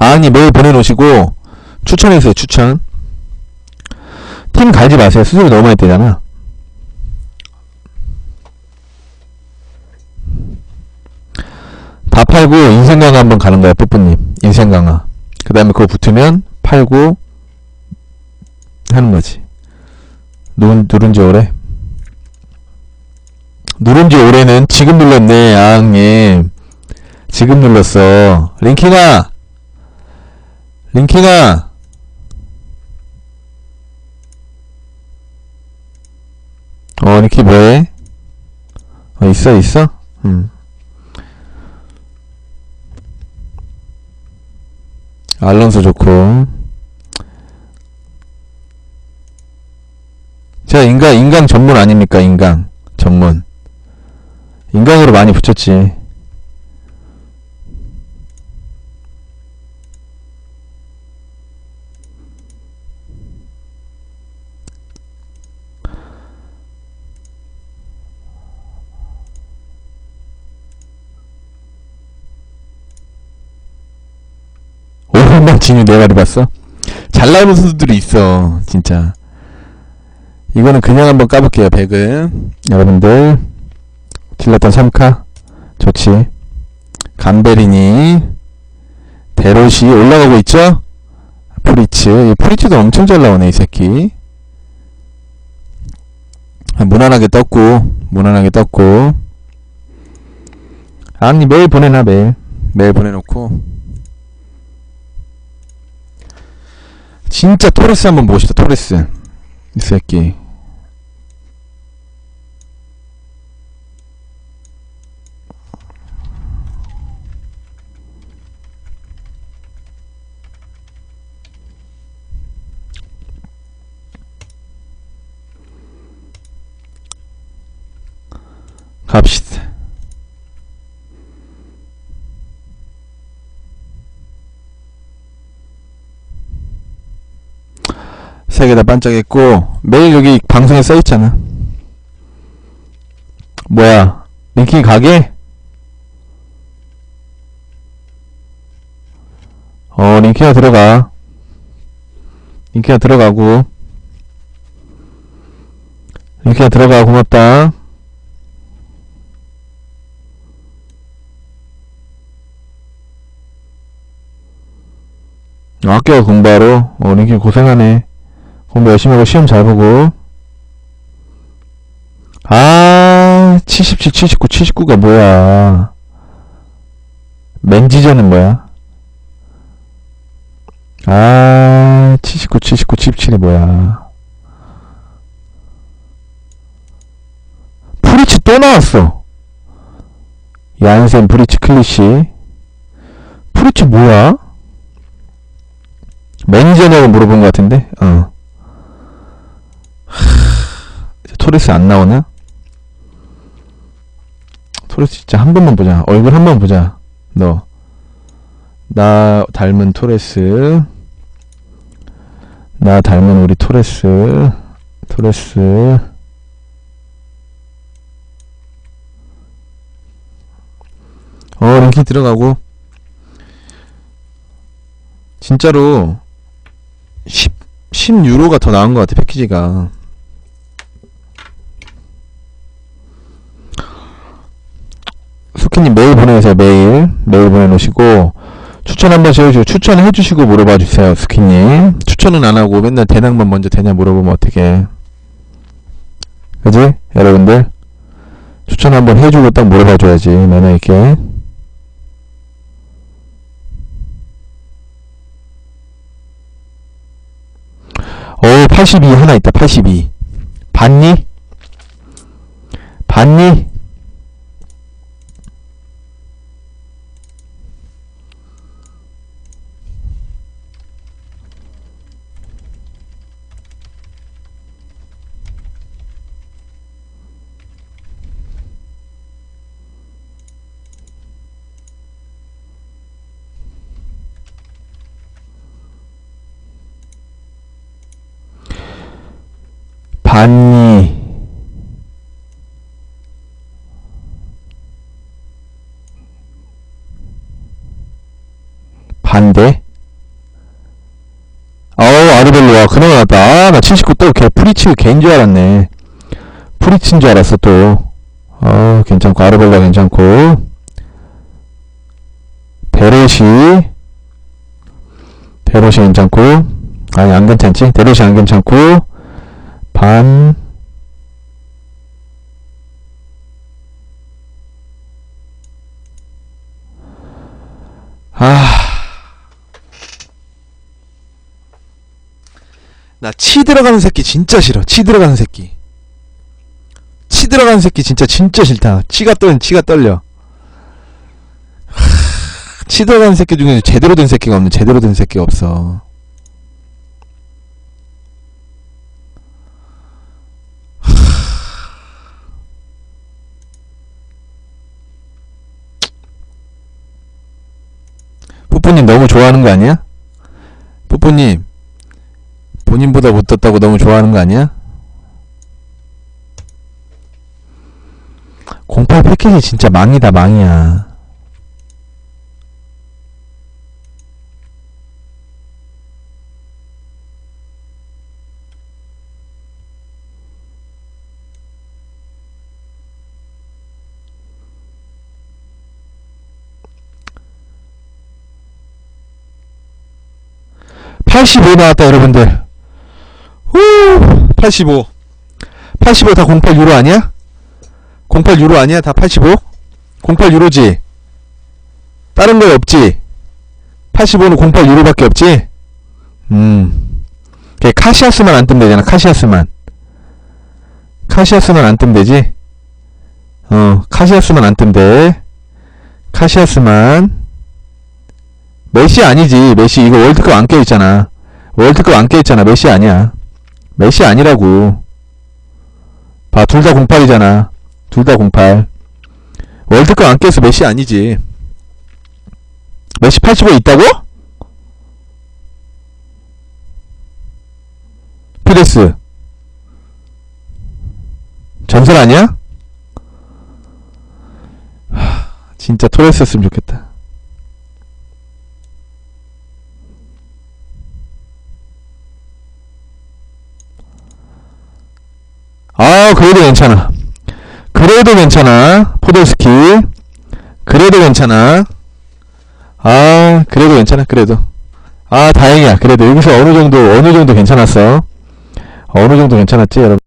아니 메일 보내놓으시고 추천해주세요 추천. 팀 갈지 마세요. 수수료 너무 많이 떼잖아. 다 팔고 인생 강화 한번 가는 거야 뿌뿌님. 인생 강화. 그 다음에 그거 붙으면 팔고 하는 거지. 누른, 누른 지 오래? 누른 지 오래는 지금 눌렀네 아흥님. 지금 눌렀어. 링키나 링키나 어 링키 뭐해? 어 있어 있어? 음. 알론소 좋고. 제가 인강 인강 전문 아닙니까 인강? 전문. 인강으로 많이 붙였지 오랜만 진유 네 마리 봤어? 잘 나오는 선수들이 있어 진짜. 이거는 그냥 한번 까볼게요 백은 여러분들. 딜렀던 3카 좋지 감베리니. 데롯이 올라가고 있죠? 프리츠. 이 프리츠도 엄청 잘 나오네 이 새끼. 아, 무난하게 떴고 무난하게 떴고. 아니 메일 보내놔 메일. 메일 보내놓고 진짜 토레스 한번 보시다 토레스. 이 새끼. 갑시다 세개다 반짝했고 매일 여기 방송에 써있잖아. 뭐야 링킹 가게? 어 링키가 들어가. 링키가 들어가고. 링키가 들어가 고맙다. 어, 학교 공부하러. 어 링키 고생하네 공부 열심히 하고 시험 잘 보고. 아 77, 79, 79가 뭐야? 맨지전은 뭐야? 아 79, 79, 77이 뭐야? 프리치 또 나왔어. 얀센 프리치 클리시. 프리치 뭐야? 매니저냐고 물어본 것 같은데? 어 하... 토레스 안 나오나? 토레스 진짜 한 번만 보자. 얼굴 한 번 보자. 너. 나 닮은 토레스. 나 닮은 우리 토레스. 토레스. 어 링키 들어가고. 진짜로 10, 10유로가 더 나은 것 같아 패키지가 수키님 메일 보내주세요 메일 메일 보내놓으시고 추천 한번 해주시고 추천해 주시고 물어봐 주세요 수키님 추천은 안 하고 맨날 대낙만 먼저 되냐 물어보면 어떡해 그지 여러분들 추천 한번 해주고 딱 물어봐 줘야지 매너 있게 오, 82 하나 있다. 82. 봤니? 봤니? 반니 반대? 아우 아르벨로와 그나마 낫다 아, 나 79또 프리치우 개인 줄 알았네. 프리치인 줄 알았어 또. 어, 괜찮고 아르벨로 괜찮고. 베레시. 베로시 괜찮고. 아니 안 괜찮지? 베로시 안 괜찮고. 반. 아. 나 치 들어가는 새끼 진짜 싫어. 치 들어가는 새끼. 치 들어가는 새끼 진짜 진짜 싫다. 치가 떨 치가 떨려. 하, 치 들어가는 새끼 중에 제대로 된 새끼가 없네. 제대로 된 새끼가 없어. 뿌뿌님 너무 좋아하는 거 아니야? 뿌뿌님 본인보다 못 떴다고 너무 좋아하는 거 아니야? 08 패키지 진짜 망이다 망이야 (85) 나왔다 여러분들 후, 85. 85 다 08 유로 아니야? 08 유로 아니야? 다 85? 08 유로지? 다른 거 없지? 85는 08 유로밖에 없지? 음. 걔 카시아스만 안 뜨면 되잖아, 카시아스만. 카시아스만 안 뜨면 되지? 어, 카시아스만 안 뜨면 돼. 카시아스만. 메시 아니지, 메시. 이거 월드컵 안 껴있잖아. 월드컵 안 껴있잖아, 메시 아니야. 메시 아니라고. 봐, 둘 다 08이잖아. 둘 다 08. 월드컵 안 껴서 메시 아니지. 메시 85 있다고? 피레스. 전설 아니야? 하, 진짜 토레스였으면 좋겠다. 아, 그래도 괜찮아. 그래도 괜찮아. 포도스키. 그래도 괜찮아. 아, 그래도 괜찮아. 그래도. 아, 다행이야. 그래도 여기서 어느 정도, 어느 정도 괜찮았어. 어느 정도 괜찮았지, 여러분.